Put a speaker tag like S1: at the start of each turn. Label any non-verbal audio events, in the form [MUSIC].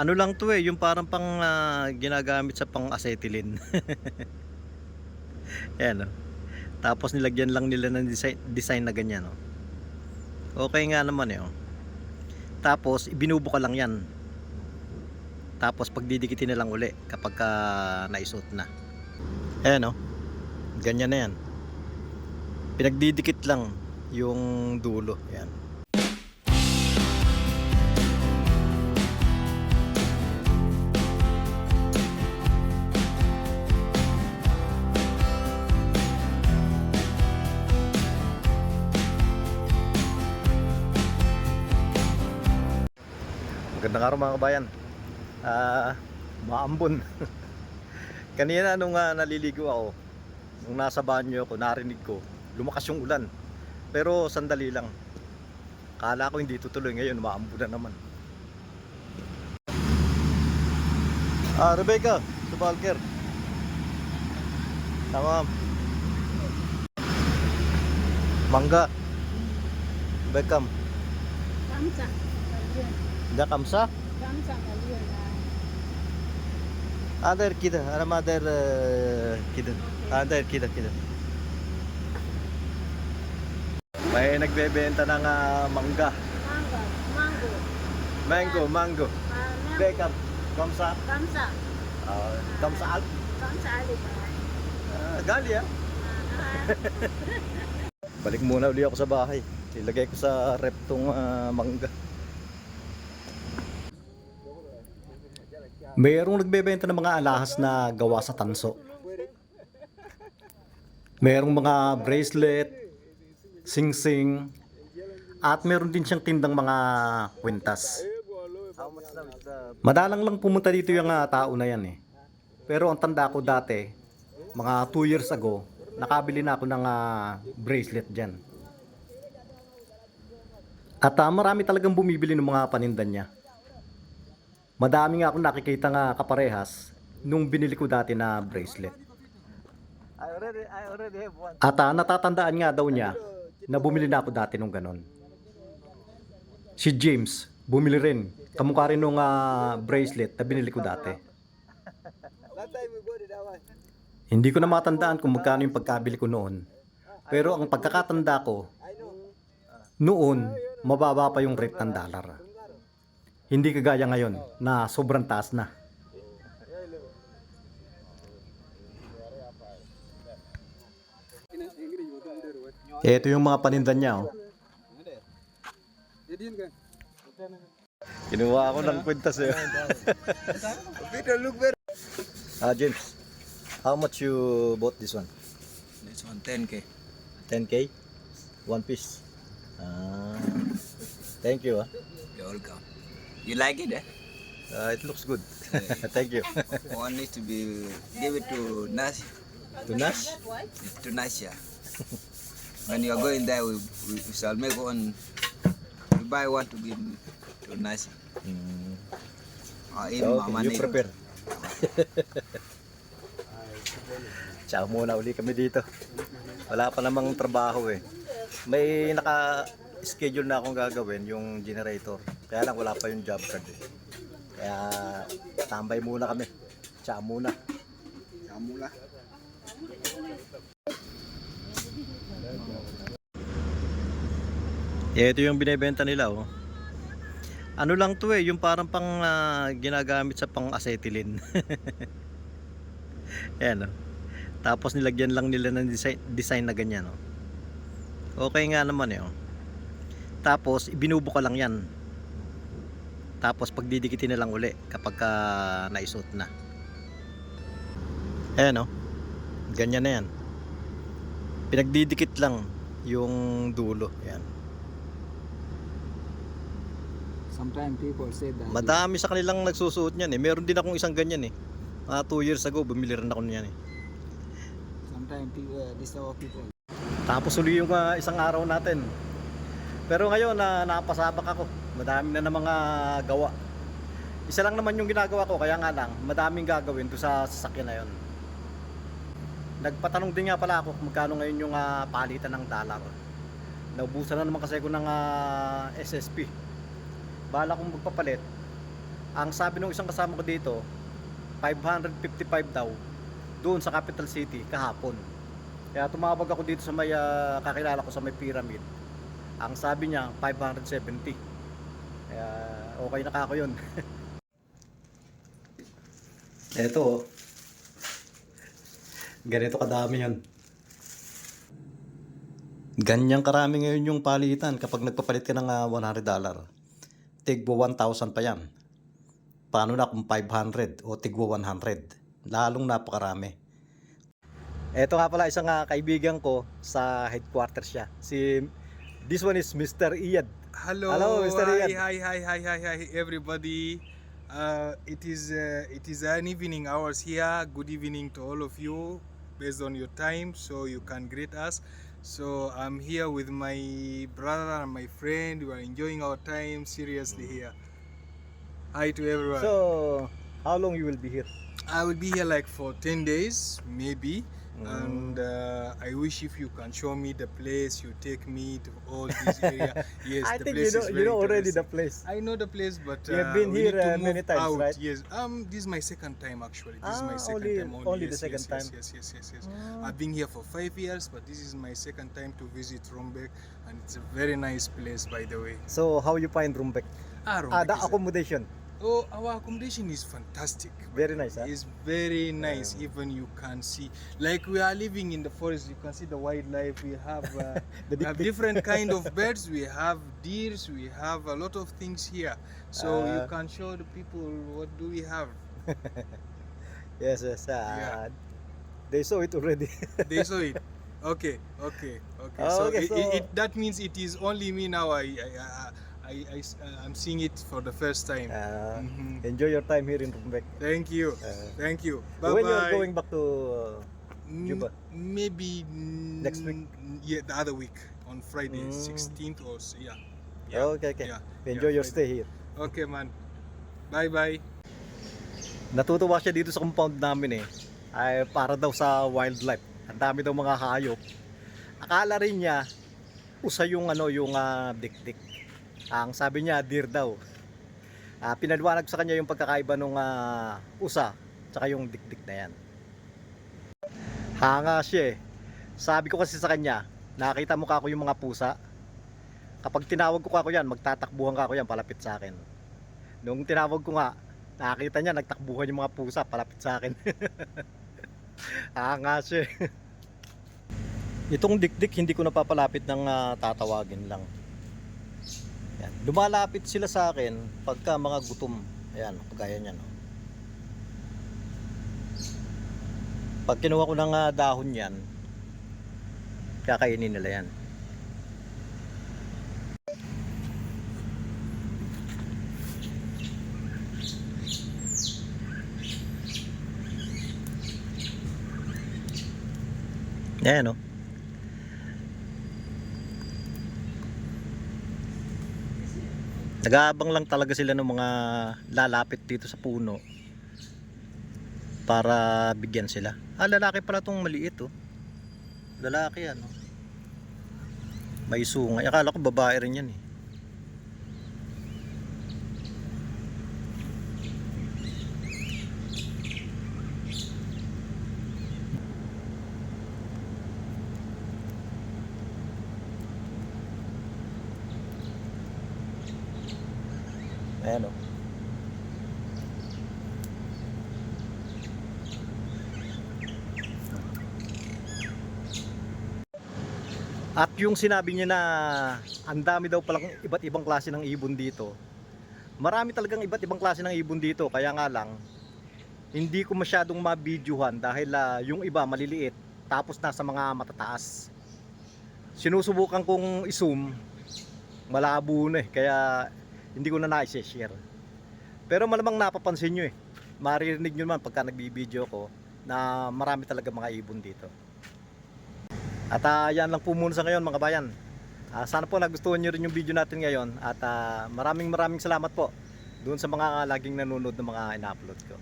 S1: Ano lang to eh, yung parang pang ah, ginagamit sa pang acetylene. [LAUGHS] Ayan oh. Tapos nilagyan lang nila ng design, design na ganyan oh. Okay nga naman eh oh. Tapos ibinubuka lang yan. Tapos pagdidikitin na lang uli kapag ka naisuot na. Ayan oh. Ganyan na yan. Pinagdidikit lang yung dulo. Ayan. Magandang araw mga kabayan. Ah, maambon. [LAUGHS] Kanina nung ah, naliligo ako, nung nasa banyo ako, narinig ko, lumakas yung ulan. Pero sandali lang. Kala ko hindi tutuloy ngayon, maambon na naman. Ah, Rebecca, Subalker. Tama. Mangga. Beckham.
S2: Kamsa, kalian.
S1: Da kamsa?
S2: Kamsa, kalian.
S1: Ader kida, ana mader kida. Ader kida kida. May nagbebenta ng ah, mangga.
S2: Mango, mango.
S1: Mango, mango.
S2: Ah, mango.
S1: Beckham. Kamsa.
S2: Kamsa.
S1: Ah, kamsa al.
S2: Kamsa alip.
S1: Ah, gali ah. [LAUGHS] Balik muna uli ako sa bahay. Ilagay ko sa rep tong ah, mangga. Mayroong nagbebenta ng mga alahas na gawa sa tanso. Mayroong mga bracelet, sing-sing, at meron din siyang tindang mga kwintas. Madalang lang pumunta dito yung ah, tao na yan eh. Pero ang tanda ko dati, mga 2 years ago, nakabili na ako ng ah, bracelet dyan. At ah, marami talagang bumibili ng mga paninda niya. Madami nga akong nakikita nga kaparehas nung binili ko dati na bracelet.
S3: I already, I already have one.
S1: At ah, natatandaan nga daw niya na bumili na ako dati nung ganon. Si James, bumili rin. Kamukha rin nung ah, bracelet na binili ko dati. Hindi ko na matandaan kung magkano yung pagkabili ko noon. Pero ang pagkakatanda ko, noon, mababa pa yung rate ng dollar. Hindi kagaya ngayon na sobrang taas na. Ito yung mga paninda niya. Oh. Kinuha ako ng kwintas eh.
S3: Peter, look very.
S1: Ah, James, how much you bought this one?
S3: This one, 10k.
S1: 10k? One piece. Ah, thank you. Ah.
S3: You're welcome. You like it, eh?
S1: Ah, it looks good. [LAUGHS] thank you. [LAUGHS]
S3: One needs to be give it to Nas
S1: To Nash?
S3: to Nasya. when you are going there, we, we, we shall make one. We buy one to give to Nasya.
S1: Mm.
S3: Or even
S1: Okay,
S3: Mama
S1: you prepare. [LAUGHS] Tsaka muna uli kami dito. Wala pa namang trabaho eh. May naka-schedule na akong gagawin, yung generator. Kaya lang wala pa yung job card eh. Kaya tambay muna kami. Tsaka muna.
S3: Kamula.
S1: Eh, ito yung binebenta nila oh. Ano lang to eh, yung parang pang ah, ginagamit sa pang acetylene. [LAUGHS] Ayan oh. Tapos nilagyan lang nila ng design, design na ganyan oh. Okay nga naman eh oh. Tapos ibinubuka lang yan. Tapos pagdidikitin na lang uli kapag ka naisuot na. Ayan oh. Ganyan na yan. Pinagdidikit lang yung dulo. Ayan.
S4: Sometimes people say that
S1: Madami sa kanilang nagsusuot niyan eh. Meron din akong isang ganyan eh. Mga 2 years ago, bumili rin ako niyan eh.
S4: sometimes people, uh, this people
S1: Tapos uli yung ah, isang araw natin. Pero ngayon na napasabak ako. Madami na ng mga gawa. Isa lang naman yung ginagawa ko, kaya nga lang, madaming gagawin doon sa sasakyan na yun. Nagpatanong din nga pala ako magkano ngayon yung ah, palitan ng dollar. Naubusan na naman kasi ako ng ah, SSP. Bala kong magpapalit. Ang sabi ng isang kasama ko dito, 555 daw doon sa capital city kahapon. Kaya tumawag ako dito sa may ah, kakilala ko sa may pyramid. Ang sabi niya 570. Kaya okay na kako yun. [LAUGHS] Ito oh. Ganito kadami yun. Ganyang karami ngayon yung palitan kapag nagpapalit ka ng ah, 100 dollar. Tigbo 1,000 pa yan. Paano na kung 500 o tigbo 100? Lalong napakarami. Ito nga pala isang ah, kaibigan ko sa headquarters siya. Si This one is Mr. Iyad.
S5: Hello,
S1: Hello, Mr.
S5: Hi,
S1: Ian.
S5: hi, hi, hi, hi, hi, everybody. Uh, it is uh, it is an evening hours here. Good evening to all of you, based on your time, so you can greet us. So I'm here with my brother and my friend. We are enjoying our time seriously here. Hi to everyone.
S1: So, how long you will be here?
S5: I will be here like for ten days, maybe.
S1: Mm.
S5: And uh, I wish if you can show me the place, you take me to all this area. [LAUGHS] Yes,
S1: I
S5: the
S1: think
S5: place
S1: you know,
S5: is
S1: you know already the place.
S5: I know the place, but
S1: You have
S5: uh,
S1: been here, uh, many times,
S5: out.
S1: right?
S5: Yes. Um, this is my second time actually. This is
S1: Ah,
S5: my second
S1: only-
S5: time only.
S1: only the
S5: yes,
S1: second
S5: yes,
S1: time.
S5: Yes, yes, yes, yes, yes.
S1: Ah.
S5: I've been here for five years, but this is my second time to visit Rumbek, and it's a very nice place, by the way.
S1: So, how you find Rumbek?
S5: Ah,
S1: Ah, the
S5: is a-
S1: accommodation.
S5: Oh, our accommodation is fantastic.
S1: Very nice, huh?
S5: It's very nice. Even you can see, like we are living in the forest. You can see the wildlife. We have, uh, [LAUGHS]
S1: The
S5: we have different [LAUGHS] kind of birds. We have deers. We have a lot of things here. So
S1: Ah.
S5: you can show the people what do we have. [LAUGHS]
S1: Yes, yes. ah,
S5: Yeah.
S1: They saw it already.
S5: They saw it. Okay, okay, okay.
S1: Ah,
S5: so,
S1: okay, so-
S5: It, it, that means it is only me now. I, I, I, I, I, am seeing it for the first time.
S1: Ah,
S5: Mhm.
S1: Enjoy your time here in Rumbek.
S5: Thank you.
S1: Ah.
S5: Thank you. Bye
S1: when you
S5: bye.
S1: are going back to
S5: Mm,
S1: Juba?
S5: Maybe
S1: Next week?
S5: Yeah, the other week on Friday,
S1: Mm.
S5: 16th or s- yeah.
S1: uh, okay, okay.
S5: Yeah.
S1: Enjoy
S5: yeah,
S1: your
S5: Friday.
S1: stay here.
S5: Okay, man. Bye bye.
S1: Natutuwa siya dito sa compound namin eh. Ay para daw sa wildlife. Ang dami daw mga hayop. Akala rin niya usa yung ano yung ah, dikdik. Ang sabi niya deer daw. Ah, pinaliwanag sa kanya yung pagkakaiba nung ah, usa tsaka yung dikdik na yan. Hanga siya eh. Sabi ko kasi sa kanya, nakita mo ka ako yung mga pusa. Kapag tinawag ko ka ako yan, magtatakbuhan ka ako yan palapit sa akin. Nung tinawag ko nga, nakita niya nagtakbuhan yung mga pusa palapit sa akin. [LAUGHS] Hanga siya. eh. [LAUGHS] Itong dikdik hindi ko napapalapit ng ah, tatawagin lang. Yan. Lumalapit sila sa akin pagka mga gutom. Ayan, kagaya niyan. oh. Pag kinuha ko ng ah, dahon yan, kakainin nila yan. Ayan o. Nag-aabang lang talaga sila ng mga lalapit dito sa puno para bigyan sila. Ah, lalaki pala tong maliit oh. Lalaki ano. May sungay. Akala ko babae rin yan eh. Ayan oh. At yung sinabi niya na ang dami daw palang iba't ibang klase ng ibon dito. Marami talagang iba't ibang klase ng ibon dito. Kaya nga lang, hindi ko masyadong mabidyohan dahil ah, yung iba maliliit tapos nasa mga matataas. Sinusubukan kong i-zoom, malabo na eh. Kaya hindi ko na na-share. Pero malamang napapansin nyo eh. Maririnig nyo naman pagka nagbibideo ko na marami talaga mga ibon dito. At ah, yan lang po muna sa ngayon mga bayan. Ah, sana po nagustuhan nyo rin yung video natin ngayon at ah, maraming maraming salamat po doon sa mga laging nanonood ng mga ina-upload ko.